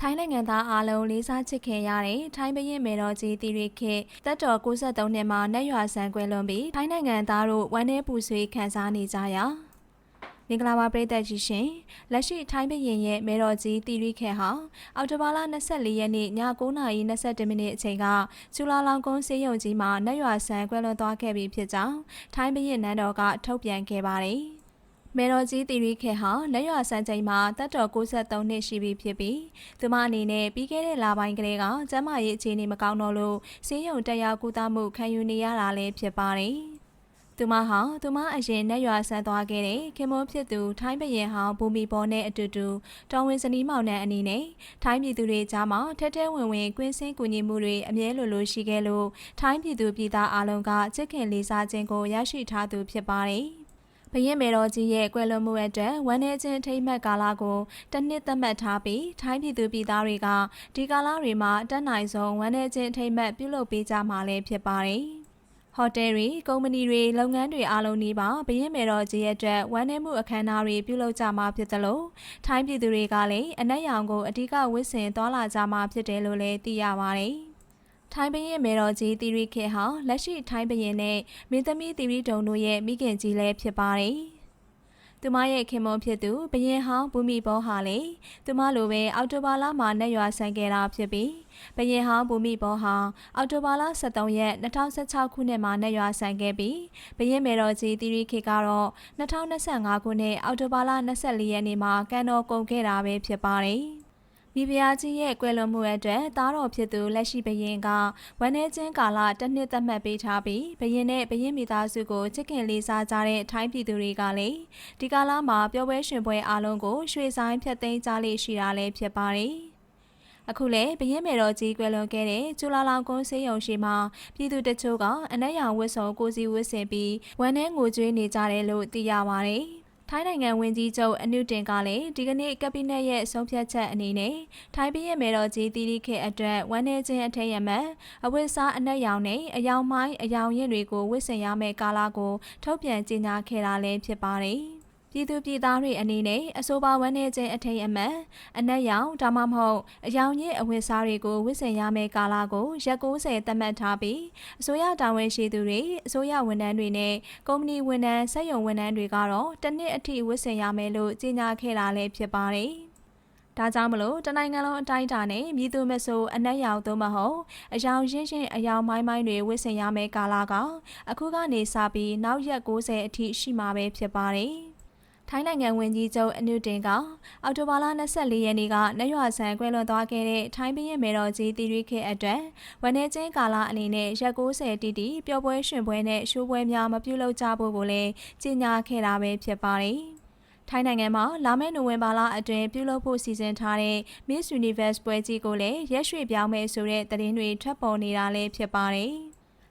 ထိုင်းနိုင်ငံသားအားလုံးလေးစားချစ်ခင်ရတဲ့ထိုင်းဘရင်မေတော်ကြီးတီရီခေတ်တက်တော်63နှစ်မှာနှက်ရွာဆန်ကွယ်လွန်ပြီးထိုင်းနိုင်ငံသားတို့ဝမ်းနည်းပူဆွေးခံစားနေကြရာမင်္ဂလာပါပရိသတ်ကြီးရှင်လက်ရှိထိုင်းဘရင်ရဲ့မေတော်ကြီးတီရီခေတ်ဟာအောက်တိုဘာလ24ရက်နေ့ည9:22မိနစ်အချိန်ကကျူလာလောင်ကုန်းစေးရုံကြီးမှာနှက်ရွာဆန်ကွယ်လွန်သွားခဲ့ပြီးဖြစ်ကြောင်းထိုင်းဘရင်နန်းတော်ကထုတ်ပြန်ခဲ့ပါတယ် မေတော်ကြီးတီရီခေဟာလက်ရွာစံချိန်မှာတက်တော်63နှစ်ရှိပြီဖြစ်ပြီးသူမအနေနဲ့ပြီးခဲ့တဲ့လပိုင်းကလေးကကျန်းမာရေးအခြေအနေမကောင်းတော့လို့ဆေးရုံတက်ရောက်ကုသမှုခံယူနေရတာလည်းဖြစ်ပါတယ်။သူမဟာသူမအရင်နဲ့ရွာဆန်းသွားခဲ့တဲ့ခင်မွန်းဖြစ်သူထိုင်းဘရင်ဟောင်းဘူမီဘောနဲ့အတူတူတော်ဝင်စနီးမောင်နှံအနေနဲ့ထိုင်းပြည်သူတွေကြားမှာထက်ထဲဝင်ဝင်ကွင်းစင်းကူညီမှုတွေအမြဲလိုလိုရှိခဲ့လို့ထိုင်းပြည်သူပြည်သားအလုံးကချစ်ခင်လေးစားခြင်းကိုရရှိထားသူဖြစ်ပါတယ်။ ဘရင်မေတော်ကြီးရဲ့ကွယ်လွန်မှုအတွက်ဝမ်းနည်းခြင်းထိမ့်မှတ်ကာလကိုတစ်နှစ်သတ်မှတ်ထားပြီးထိုင်းပြည်သူပြည်သားတွေကဒီကာလတွေမှာတက်နိုင်ဆုံးဝမ်းနည်းခြင်းထိမ့်မှတ်ပြုလုပ်ပေးကြမှာလည်းဖြစ်ပါတယ်။ဟိုတယ်တွေကုမ္ပဏီတွေလုပ်ငန်းတွေအားလုံးနီးပါဘရင်မေတော်ကြီးရဲ့အတွက်ဝမ်းနည်းမှုအခမ်းအနားတွေပြုလုပ်ကြမှာဖြစ်တယ်လို့ထိုင်းပြည်သူတွေကလည်းအနက်ရောင်ကိုအဓိကဝစ်ဆင်သွားလာကြမှာဖြစ်တယ်လို့လည်းသိရပါတယ်။ ထိုင်းဘရင်မေတော်ကြီးတီရီခေဟာလက်ရှိထိုင်းဘရင်နဲ့မင်းသမီးတီရီတုံတို့ရဲ့မိခင်ကြီးလည်းဖြစ်ပါတယ်။သူမရဲ့ခင်မွန်ဖြစ်သူဘရင်ဟောင်းဘူမီဘောဟာလေသူမလိုပဲအော်တိုဘာလမှာနှက်ရွာဆန်ခဲ့တာဖြစ်ပြီးဘရင်ဟောင်းဘူမီဘောဟာအော်တိုဘာလ23ရက်2016ခုနှစ်မှာနှက်ရွာဆန်ခဲ့ပြီးဘရင်မေတော်ကြီးတီရီခေကတော့2025ခုနှစ်အော်တိုဘာလ24ရက်နေ့မှာကန်တော်ကုန်ခဲ့တာပဲဖြစ်ပါတယ်။ မိဖုရားကြီးရဲ့ကွယ်လွန်မှုအတွက်သားတော်ဖြစ်သူလက်ရှိဘရင်ကဝမ်းနည်းခြင်းကာလတစ်နှစ်သတ်မှတ်ပေးထားပြီးဘရင်နဲ့ဘရင်မိသားစုကိုချစ်ခင်လေးစားကြတဲ့ထိုင်းပြည်သူတွေကလည်းဒီကာလမှာပျော်ပွဲရွှင်ပွဲအားလုံးကိုရွှေဆိုင်ဖြတ်သိမ်းကြလိမ့်ရှိတာလည်းဖြစ်ပါတယ်။အခုလေဘရင်မေတော်ကြီးကွယ်လွန်ခဲ့တဲ့ကျူလာလောင်ကွန်းဆေးရုံရှိမှာပြည်သူတချို့ကအနက်ရောင်ဝတ်စုံကိုစီဝတ်ဆင်ပြီးဝမ်းနဲ့ငိုကြွေးနေကြတယ်လို့သိရပါတယ်။ ထိုင်းနိုင်ငံဝန်ကြီးချုပ်အနုတင်ကလည်းဒီကနေ့ကက်ဘိနက်ရဲ့ဆုံးဖြတ်ချက်အနေနဲ့ထိုင်းပြည်ရဲ့မေတော်ကြီးတီရီခေအတွက်ဝန်내ခြင်းအထက်ရမအဝတ်စားအနက်ရောင်နဲ့အယောင်မိုင်းအယောင်ရင့်တွေကိုဝတ်ဆင်ရမယ့်ကာလကိုထုတ်ပြန်ကြေညာခဲ့တာလည်းဖြစ်ပါတယ်။ ပြည်သူပြည်သားတွေအနေနဲ့အဆိုပါဝန်းနေခြင်းအထိန်အမှန်အနက်ရောင်ဒါမှမဟုတ်အယောင်ညစ်အဝတ်စားတွေကိုဝတ်ဆင်ရမယ့်ကာလကိုရက်90သတ်မှတ်ထားပြီးအစိုးရတာဝန်ရှိသူတွေအစိုးရဝန်ထမ်းတွေနဲ့ကုမ္ပဏီဝန်ထမ်းစက်ရုံဝန်ထမ်းတွေကတော့တစ်နှစ်အထိဝတ်ဆင်ရမယ်လို့ကြေညာခဲ့တာလည်းဖြစ်ပါတယ်။ဒါကြောင့်မလို့တနိုင်ငံလုံးအတိုင်းအတာနဲ့မြည်သူမဆိုအနက်ရောင်သို့မဟုတ်အယောင်ရင်းရှင်းအယောင်မိုင်းမိုင်းတွေဝတ်ဆင်ရမယ့်ကာလကအခုကနေစပြီးနောက်ရက်90အထိရှိမှာပဲဖြစ်ပါတယ်။ ထိုင်းနိုင်ငံဝန်ကြီးချုပ်အနုတင်ကအော်တိုဘာလ24ရက်နေ့ကနရွာဆန်ကွဲလွန်သွားခဲ့တဲ့ထိုင်းပြည်မေတော်ကြီးတီရီခေအတွက်ဝန်내ချင်းကာလအနေနဲ့ရက်90တီတီပျော်ပွဲရှင်ပွဲနဲ့ရှိုးပွဲများမပြုလုပ်ကြဖို့ကိုလည်းကြေညာခဲ့တာပဲဖြစ်ပါတယ်။ထိုင်းနိုင်ငံမှာလာမယ့်နိုဝင်ဘာလအတွင်းပြုလုပ်ဖို့စီစဉ်ထားတဲ့ Miss Universe ပွဲကြီးကိုလည်းရက်ရွှေ့ပြောင်းမယ်ဆိုတဲ့သတင်းတွေထွက်ပေါ်နေတာလည်းဖြစ်ပါတယ်။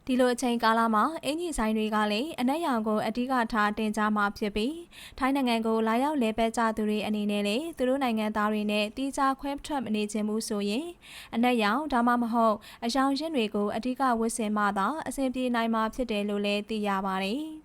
ဒီလိုအချိန်ကာလမှာအင်ဂျီဆိုင်တွေကလည်းအနက်ရောင်ကိုအဓိကထားတင်ကြားမှာဖြစ်ပြီးထိုင်းနိုင်ငံကိုလာရောက်လဲပတ်ကြသူတွေအနေနဲ့လည်းသူတို့နိုင်ငံသားတွေနဲ့တီးခြားခွဲထွက်မနေခြင်းမှုဆိုရင်အနက်ရောင်ဒါမှမဟုတ်အယောင်ရင်းတွေကိုအဓိကဝတ်ဆင်မှသာအဆင်ပြေနိုင်မှာဖြစ်တယ်လို့လည်းသိရပါတယ်။